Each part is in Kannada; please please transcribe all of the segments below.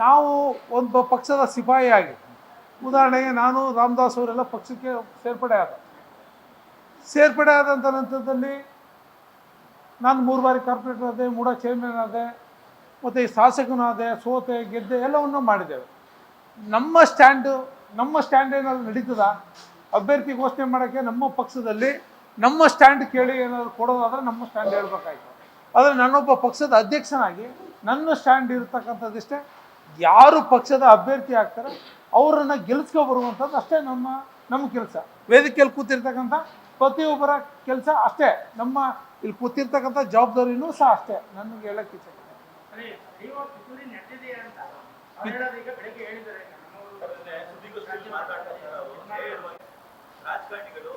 ನಾವು ಒಂದು ಪಕ್ಷದ ಸಿಪಾಯಿಯಾಗಿ ಉದಾಹರಣೆಗೆ ನಾನು ರಾಮದಾಸ್ ಅವರೆಲ್ಲ ಪಕ್ಷಕ್ಕೆ ಸೇರ್ಪಡೆ ಆದ. ಸೇರ್ಪಡೆ ಆದಂಥ ನಂತರದಲ್ಲಿ ನಾನು ಮೂರು ಬಾರಿ ಕಾರ್ಪೊರೇಟರ್ ಆದೆ ಮೂಡ ಚೇರ್ಮನ್ ಆದೆ, ಮತ್ತು ಈ ಶಾಸಕನಾದೆ ಸೋತೆ, ಗೆದ್ದೆ ಎಲ್ಲವನ್ನು ಮಾಡಿದ್ದೇವೆ. ನಮ್ಮ ಸ್ಟ್ಯಾಂಡು, ನಮ್ಮ ಸ್ಟ್ಯಾಂಡ್ ಏನಾದರೂ ನಡೀತದ? ಅಭ್ಯರ್ಥಿ ಘೋಷಣೆ ಮಾಡೋಕ್ಕೆ ನಮ್ಮ ಪಕ್ಷದಲ್ಲಿ ನಮ್ಮ ಸ್ಟ್ಯಾಂಡ್ ಕೇಳಿ ಏನಾದರೂ ಕೊಡೋದಾದರೆ ನಮ್ಮ ಸ್ಟ್ಯಾಂಡ್ ಹೇಳ್ಬೇಕಾಯ್ತು. ಆದರೆ ನಾನೊಬ್ಬ ಪಕ್ಷದ ಅಧ್ಯಕ್ಷನಾಗಿ ನನ್ನ ಸ್ಟ್ಯಾಂಡ್ ಇರ್ತಕ್ಕಂಥದ್ದಿಷ್ಟೇ ಯಾರು ಪಕ್ಷದ ಅಭ್ಯರ್ಥಿ ಆಗ್ತಾರೆ ಅವರನ್ನು ಗೆಲ್ಸ್ಕೊ ಬರುವಂಥದ್ದು ಅಷ್ಟೇ ನಮ್ಮ ನಮ್ಮ ಕೆಲಸ. ವೇದಿಕೆಯಲ್ಲಿ ಕೂತಿರ್ತಕ್ಕಂಥ ಪ್ರತಿಯೊಬ್ಬರ ಕೆಲಸ ಅಷ್ಟೇ. ನಮ್ಮ ಇಲ್ಲಿ ಕೂತಿರ್ತಕ್ಕಂಥ ಜವಾಬ್ದಾರಿನೂ ಸಹ ಅಷ್ಟೇ. ನನಗೆ ಹೇಳಕ್ಕೆ ಅವರು ರಾಜಕಾರಣಿಗಳು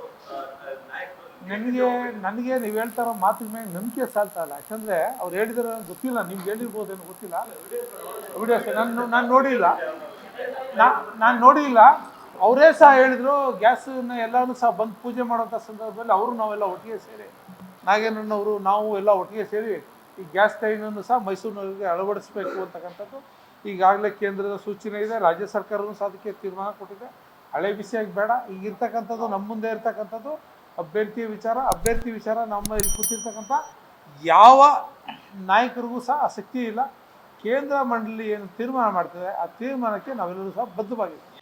ನನಗೆ ನನಗೆ ನೀವು ಹೇಳ್ತಾರೋ ಮಾತಿನ ಮೇಲೆ ನಂಬಿಕೆ ಸಾಲ್ತಾ ಇಲ್ಲ. ಯಾಕಂದರೆ ಅವ್ರು ಹೇಳಿದ್ರೆ ಗೊತ್ತಿಲ್ಲ, ನಿಮ್ಗೆ ಹೇಳಿರ್ಬೋದೇನು ಗೊತ್ತಿಲ್ಲ. ವಿಡಿಯೋಸ್ ನಾನು ನಾನು ನೋಡಿಲ್ಲ. ನಾನು ನೋಡಿಲ್ಲ. ಅವರೇ ಸಹ ಹೇಳಿದ್ರು, ಗ್ಯಾಸನ್ನ ಎಲ್ಲರೂ ಸಹ ಬಂದು ಪೂಜೆ ಮಾಡೋಂಥ ಸಂದರ್ಭದಲ್ಲಿ ಅವರು ನಾವೆಲ್ಲ ಒಟ್ಟಿಗೆ ಸೇರಿ. ನಾಗೇನಣ್ಣವರು ನಾವು ಎಲ್ಲ ಒಟ್ಟಿಗೆ ಸೇರಿ ಈ ಗ್ಯಾಸ್ ಟೈನನ್ನು ಸಹ ಮೈಸೂರಿನವರಿಗೆ ಅಳವಡಿಸಬೇಕು ಅಂತಕ್ಕಂಥದ್ದು. ಈಗಾಗಲೇ ಕೇಂದ್ರದ ಸೂಚನೆ ಇದೆ, ರಾಜ್ಯ ಸರ್ಕಾರವೂ ಸಹ ಅದಕ್ಕೆ ತೀರ್ಮಾನ ಕೊಟ್ಟಿದೆ. ಹಳೆ ಬಿಸಿಯಾಗಿ ಬೇಡ, ಈಗ ಇರ್ತಕ್ಕಂಥದ್ದು, ನಮ್ಮ ಮುಂದೆ ಇರ್ತಕ್ಕಂಥದ್ದು. ಅಭ್ಯರ್ಥಿ ವಿಚಾರ ಅಭ್ಯರ್ಥಿ ವಿಚಾರ ನಮ್ಮ ಇಲ್ಲಿ ಕೂತಿರ್ತಕ್ಕಂಥ ಯಾವ ನಾಯಕರಿಗೂ ಸಹ ಆಸಕ್ತಿ ಇಲ್ಲ. ಕೇಂದ್ರ ಮಂಡಳಿ ಏನು ತೀರ್ಮಾನ ಮಾಡ್ತದೆ, ಆ ತೀರ್ಮಾನಕ್ಕೆ ನಾವೆಲ್ಲರೂ ಸಹ ಬದ್ಧವಾಗಿದ್ದೀವಿ.